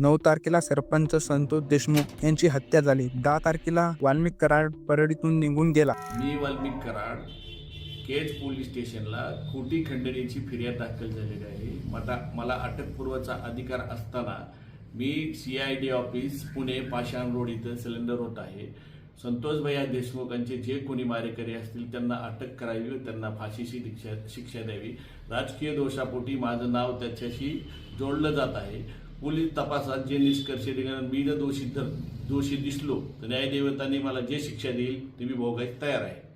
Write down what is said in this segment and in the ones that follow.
नऊ तारखेला सरपंच संतोष देशमुख यांची हत्या झाली. दहा तारखेला वाल्मिक कराड परडीतून निघून गेला. मी वाल्मिक कराड केज पोलीस स्टेशनला खोटी खंडणीची फिर्याद दाखल झालेली आहे. मला मला अटकपूर्वचा अधिकार असताना मी C I D office Pune Pashan road इथं सिलेंडर होत आहे. संतोष भैया देशमुखांचे जे कोणी मारेकरी असतील त्यांना अटक करावी व त्यांना फाशीची शिक्षा शिक्षा द्यावी. राजकीय दोषापोटी माझं नाव त्याच्याशी जोडलं जात आहे. पोलीस तपासात जे निष्कर्ष निघाले मी जर दोषी तर दोषी दिसलो तर न्यायदेवतांनी मला जे शिक्षा देईल ते मी भोगायला तयार आहे.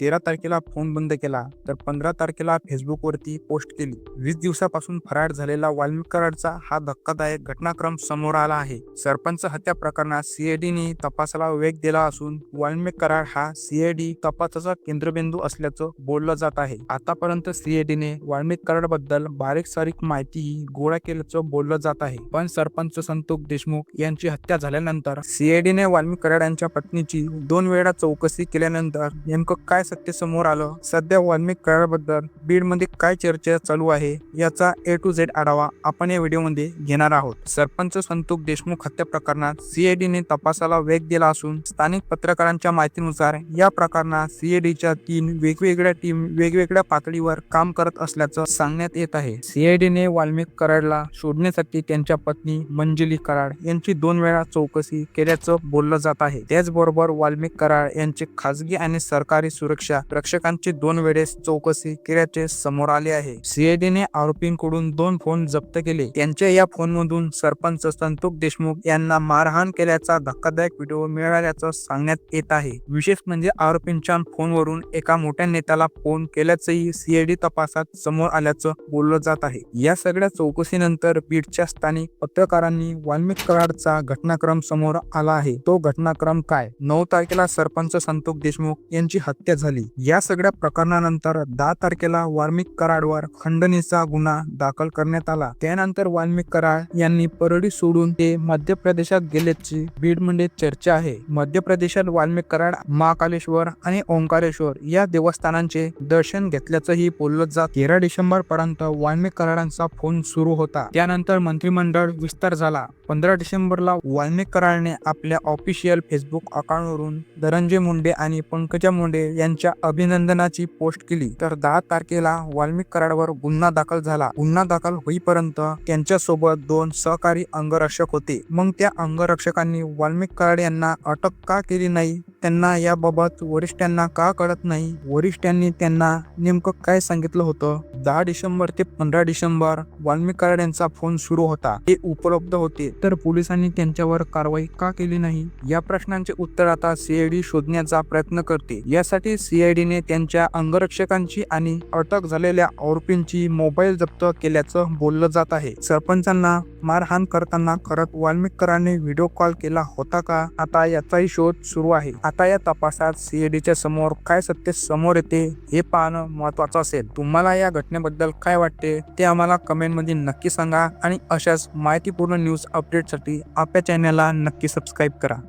तेरा तारखेला फोन बंद केला तर पंधरा तारखेला फेसबुकवरती पोस्ट केली. वीस दिवसापासून फरार झालेला वाल्मिक कराडचा हा धक्कादायक घटनाक्रम समोर आला आहे. सरपंच हत्या प्रकरणात सीएडीने तपासाला वेग दिला असून वाल्मिक कराड हा सीएडी तपासाचा केंद्रबिंदू असल्याचं बोललं जात आहे. आतापर्यंत सीएडीने वाल्मिक कराडबद्दल बारीक सारीक माहितीही गोळा केल्याचं बोललं जात आहे. पण सरपंच संतोष देशमुख यांची हत्या झाल्यानंतर सीएडीने वाल्मिक कराड यांच्या पत्नीची दोन वेळा चौकशी केल्यानंतर नेमकं काय सत्य समोर आलं. सध्या वाल्मिक कराडबद्दल बीडमध्ये काय चर्चा चालू आहे याचा ए टू झेड आढावा आपण या व्हिडिओमध्ये घेणार आहोत. सरपंच संतोष देशमुख हत्या प्रकरणात सीएडीने तपासाला वेग दिला असून स्थानिक पत्रकारांच्या माहितीनुसार या प्रकरणात सीएडीच्या तीन वेगवेगळ्या टीम वेगवेगळ्या पातळीवर काम करत असल्याचं सांगण्यात येत आहे. सीआयडीने वाल्मिक कराडला शोधण्यासाठी त्यांच्या पत्नी मंजुली कराड यांची दोन वेळा चौकशी केल्याचं बोललं जात आहे. त्याचबरोबर वाल्मिक कराड यांचे खासगी आणि सरकारी सुरक्षा रक्षकांची दोन वेळेस चौकशी केल्याचे समोर आले आहे. सीआयडीने आरोपींकडून दोन फोन जप्त केले. त्यांच्या या फोनमधून सरपंच संतोष देशमुख यांना मारहाण केल्याचा धक्कादायक व्हिडिओ मिळाल्याचं सांगण्यात येत आहे. विशेष म्हणजे आरोपींच्या फोनवरून एका मोठ्या नेत्याला फोन केल्याचंही सीआयडी तपासात समोर आल्याचं बोललं जात आहे. या सगळ्या चौकशीनंतर बीडच्या स्थानिक पत्रकारांनी वाल्मिक कराडचा घटनाक्रम समोर आला आहे. तो घटनाक्रम काय? नऊ तारखेला सरपंच संतोष देशमुख यांची हत्या झाली. या सगळ्या प्रकरणानंतर दहा तारखेला वाल्मिक कराडवर खंडणीचा गुन्हा दाखल करण्यात आला. त्यानंतर वाल्मिक कराड यांनी परळी सोडून ते मध्य प्रदेशात गेल्याची बीडमध्ये चर्चा आहे. मध्य प्रदेशात वाल्मिक कराड महाकालेश्वर आणि ओंकारेश्वर या देवस्थानांचे दर्शन घेतल्याचंही बोललं जात. तेरा डिसेंबर पर्यंत वाल्मिक कराडांचा फोन सुरू होता. त्यानंतर मंत्रिमंडळ विस्तार झाला. पंधरा डिसेंबरला वाल्मिक कराडने आपल्या ऑफिशियल फेसबुक अकाउंटवरून धनंजय मुंडे आणि पंकजा मुंडे यांच्या अभिनंदनाची पोस्ट केली. तर दहा तारखेला वाल्मिक कराडवर गुन्हा दाखल झाला. गुन्हा दाखल होईपर्यंत त्यांच्यासोबत दोन सहकारी अंगरक्षक होते. मग त्या अंगरक्षकांनी वाल्मिक कराड यांना अटक का केली नाही? त्यांना याबाबत वरिष्ठांना का कळत नाही? वरिष्ठांनी त्यांना नेमकं काय सांगितलं होतं? दहा डिसेंबर ते पंधरा डिसेंबर वाल्मिक कराड यांचा फोन सुरू होता. ते उपलब्ध होते. तर पोलिसांनी त्यांच्यावर कारवाई का केली नाही? या प्रश्नांचे उत्तर आता सीआयडी शोधण्याचा प्रयत्न करते. यासाठी सीआयडीने त्यांच्या अंगरक्षकांची आणि अटक झालेल्या आरोपींची मोबाईल जप्त केल्याचं बोललं जात आहे. सरपंचांना मारहाण करताना करत वाल्मिकरांनी व्हिडिओ कॉल केला होता का? आता याचाही शोध सुरू आहे. आता या तपासात सीएडीच्या समोर काय सत्य समोर येते हे पाहणं महत्वाचं असेल. तुम्हाला या घटनेबद्दल काय वाटते ते आम्हाला कमेंटमध्ये नक्की सांगा आणि अशाच माहितीपूर्ण न्यूज अपडेटसाठी आपल्या चॅनलला नक्की सबस्क्राईब करा.